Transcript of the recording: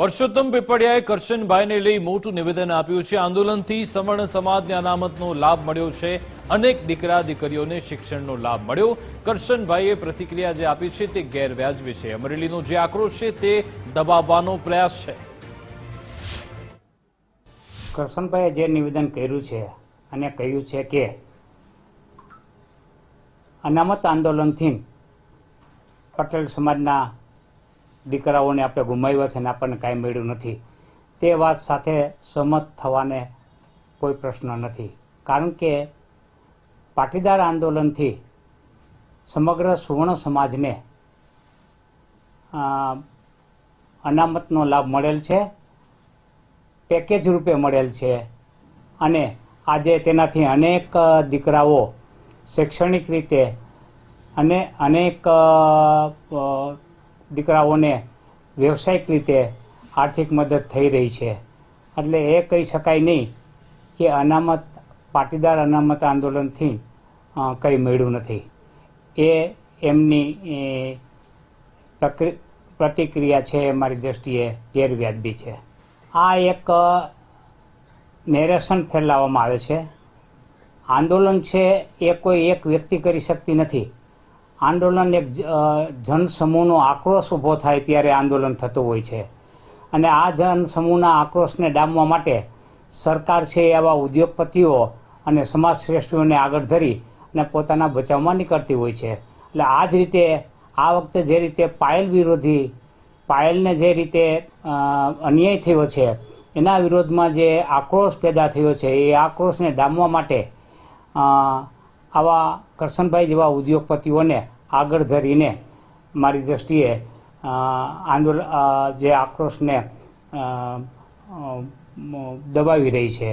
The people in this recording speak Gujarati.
પરસોત્તમ પીપળિયાએ કરશનભાઈને લઈ મોટું નિવેદન આપ્યું છે. આંદોલનથી સવર્ણ સમાજને અનામતનો લાભ મળ્યો છે. અનેક દીકરા, દીકરીઓને શિક્ષણનો લાભ મળ્યો. કરશનભાઈએ પ્રતિક્રિયા જે આપી છે તે ગેરવ્યાજબી છે. અમરેલીનો જે આક્રોશ છે તે દબાવવાનો પ્રયાસ છે. કરશનભાઈએ જે નિવેદન કર્યું છે અને કહ્યું છે કે અનામત આંદોલનથી પટેલ સમાજના દીકરાઓને આપણે ગુમાવ્યા છે અને આપણને કાંઈ મળ્યું નથી. તે વાત સાથે સહમત થવાને કોઈ પ્રશ્ન નથી. કારણ કે પાટીદાર આંદોલનથી સમગ્ર સુવર્ણ સમાજને અનામતનો લાભ મળેલ છે, પેકેજ રૂપે મળેલ છે. અને આજે તેનાથી અનેક દીકરાઓ શૈક્ષણિક રીતે અને અનેક દીકરાઓને વ્યવસાયિક રીતે આર્થિક મદદ થઈ રહી છે. એટલે એ કહી શકાય નહીં કે અનામત, પાટીદાર અનામત આંદોલનથી કંઈ મળ્યું નથી. એ એમની પ્રતિક્રિયા છે એ મારી દ્રષ્ટિએ ગેરવ્યાજબી છે. આ એક નેરેશન ફેલાવવામાં આવે છે. આંદોલન છે એ કોઈ એક વ્યક્તિ કરી શકતી નથી. આંદોલન એક જનસમૂહનો આક્રોશ ઊભો થાય ત્યારે આંદોલન થતું હોય છે. અને આ જનસમૂહના આક્રોશને ડામવા માટે સરકાર છે એ આવા ઉદ્યોગપતિઓ અને સમાજ શ્રેષ્ઠીઓને આગળ ધરી અને પોતાના બચાવમાં નીકળતી હોય છે. એટલે આ જ રીતે આ વખતે જે રીતે પાયલ વિરોધી, પાયલને જે રીતે અન્યાય થયો છે, એના વિરોધમાં જે આક્રોશ પેદા થયો છે, એ આક્રોશને ડામવા માટે આવા કરશનભાઈ જેવા ઉદ્યોગપતિઓને આગળ ધરીને મારી દ્રષ્ટિએ આંદોલન જે આક્રોશને દબાવી રહી છે.